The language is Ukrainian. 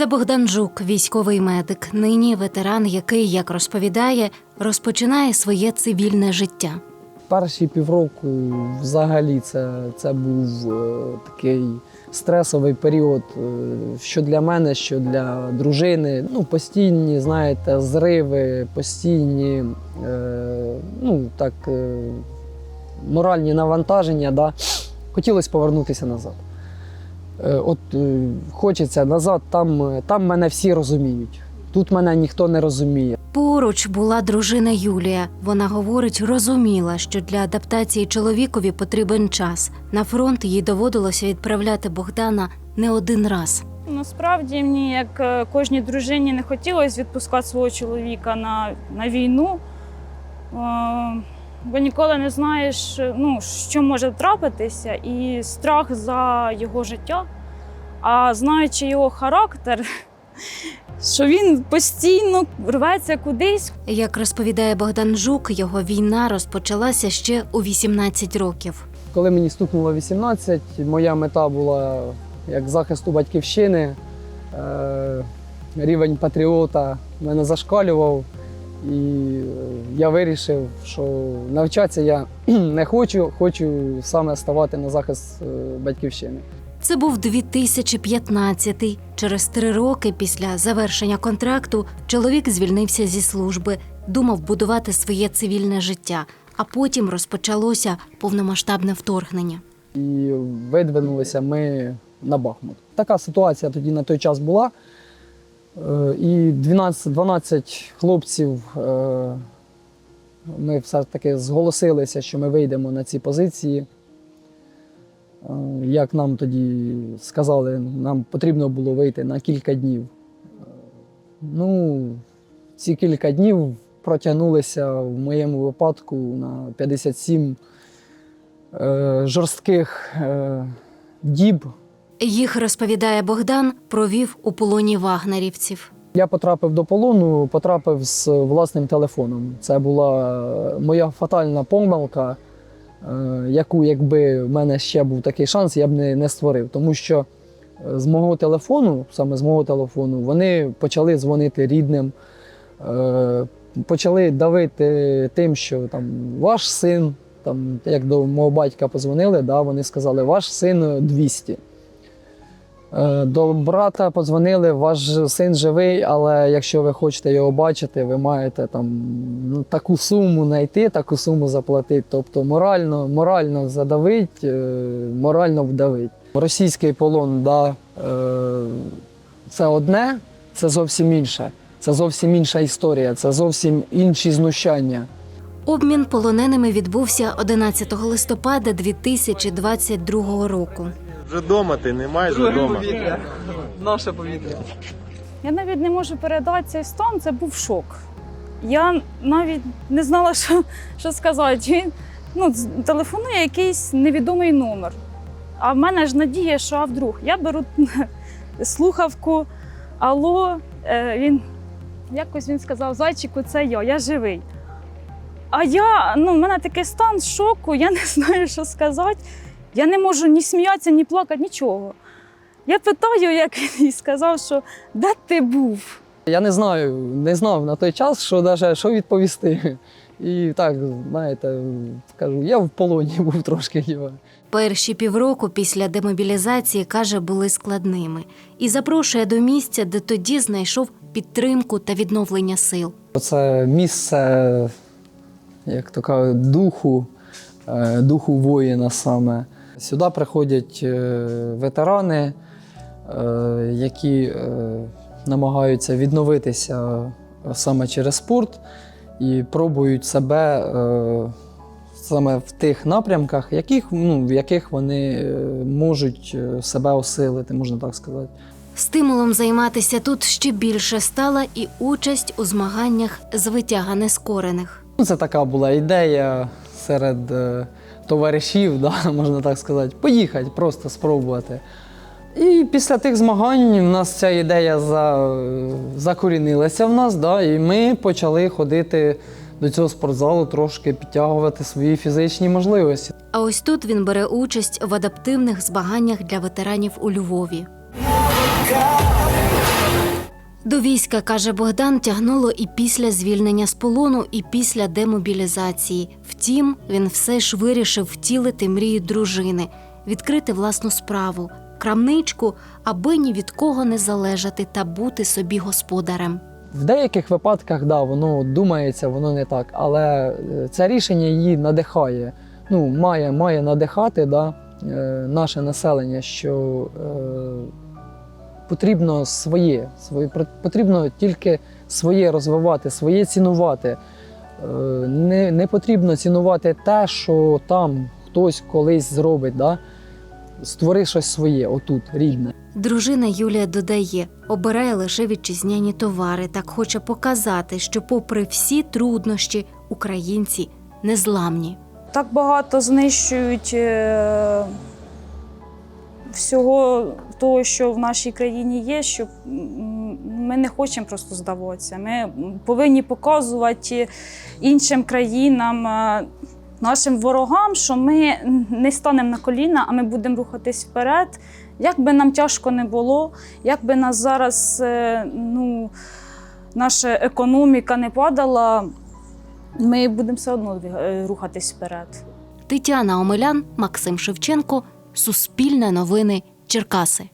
Це Богдан Жук, військовий медик. Нині ветеран, який, як розповідає, розпочинає своє цивільне життя. Перші півроку взагалі це, це був е, такий стресовий період, е, що для мене, що для дружини. Ну, постійні, знаєте, зриви, постійні е, ну, так, е, моральні навантаження. Да? Хотілося повернутися назад. Е, От е, хочеться назад, там, е, там мене всі розуміють. Тут мене ніхто не розуміє. Поруч була дружина Юлія. Вона говорить, розуміла, що для адаптації чоловікові потрібен час. На фронт їй доводилося відправляти Богдана не один раз. Насправді мені, як кожній дружині, не хотілося відпускати свого чоловіка на, на війну, бо ніколи не знаєш, ну, що може трапитися, і страх за його життя. А знаючи його характер, що він постійно рветься кудись, Як розповідає Богдан Жук, його війна розпочалася ще у 18 років. Коли мені стукнуло 18, моя мета була як захисту батьківщини. Е, Рівень патріота мене зашкалював, і е, я вирішив, що навчатися я не хочу, хочу саме ставати на захист е, батьківщини. Це був 2015-й. Через три роки після завершення контракту чоловік звільнився зі служби, думав будувати своє цивільне життя, а потім розпочалося повномасштабне вторгнення. І видвинулися ми на Бахмут. Така ситуація тоді на той час була. Е, І 12, 12 хлопців е, ми все-таки зголосилися, що ми вийдемо на ці позиції. Е, Як нам тоді сказали, нам потрібно було вийти на кілька днів. Ну, ці кілька днів протягнулися в моєму випадку на 57 е, жорстких діб. Їх розповідає Богдан, провів у полоні вагнерівців. Я потрапив до полону, потрапив з власним телефоном. Це була е, моя фатальна помилка, е, яку, якби в мене ще був такий шанс, я б не, не створив. Тому що е, з мого телефону, саме з мого телефону, вони почали дзвонити рідним, почали давити тим, що там ваш син, там, як до мого батька позвонили, да, вони сказали, ваш син 200. Е, До брата подзвонили, ваш син живий, але якщо ви хочете його бачити, ви маєте там ну, таку суму знайти, таку суму заплатити. Тобто морально, морально задавить, е, морально вдавить. Російський полон, да, е, це одне, це зовсім інше. Це зовсім інша історія, це зовсім інші знущання. Обмін полоненими відбувся 11 листопада 2022 року. Вже вдома ти не майже вдома. Наше повітря. Я навіть не можу передати цей стан, це був шок. Я навіть не знала, що, що сказати. Він ну, з- телефонує якийсь невідомий номер. А в мене ж надія, що а вдруг. Я беру слухавку, алло, е, він якось він сказав: зайчику, це я, я живий. А я, ну, в мене такий стан шоку, я не знаю, що сказати. Я не можу ні сміятися, ні плакати, нічого. Я питаю, як він і сказав, що де ти був? Я не знаю, не знав на той час, що даже, що відповісти. І так, знаєте, кажу, я в полоні був трошки. ніби. Перші півроку після демобілізації каже, були складними і запрошує до місця, де тоді знайшов підтримку та відновлення сил. Це місце, як то кажуть, духу, е, духу воїна саме. Сюди приходять е, ветерани, е, які е, намагаються відновитися саме через спорт і пробують себе саме в тих напрямках, яких, ну, в яких вони можуть себе осилити, можна так сказати. Стимулом займатися тут ще більше стала і участь у змаганнях з витяга нескорених. Ну, Це така була ідея серед товаришів, да, можна так сказати, поїхати, просто спробувати. І після тих змагань в нас ця ідея за, закорінилася в нас, да, і ми почали ходити до цього спортзалу, трошки підтягувати свої фізичні можливості. А ось тут він бере участь в адаптивних змаганнях для ветеранів у Львові. До війська, каже Богдан, тягнуло і після звільнення з полону, і після демобілізації. Втім, він все ж вирішив втілити мрію дружини, відкрити власну справу, крамничку, аби ні від кого не залежати та бути собі господарем. В деяких випадках, да, воно думається, воно не так, але е, це рішення її надихає. Ну, має, має надихати да, е, наше населення, що е, потрібно своє, своє, потрібно тільки своє розвивати, своє цінувати. Е, не, не потрібно цінувати те, що там хтось колись зробить. Да? Створи щось своє, отут, рідне. Дружина Юлія додає, обирає лише вітчизняні товари, так хоче показати, що, попри всі труднощі, українці незламні. Так багато знищують е, всього того, що в нашій країні є, що ми не хочемо просто здаватися. Ми повинні показувати іншим країнам, е, нашим ворогам, що ми не станемо на коліна, а ми будемо рухатись вперед. Як би нам тяжко не було, як би нас зараз е, ну, наша економіка не падала, ми будемо все одно е, рухатись вперед. Тетяна Омелян, Максим Шевченко, Суспільне новини, Черкаси.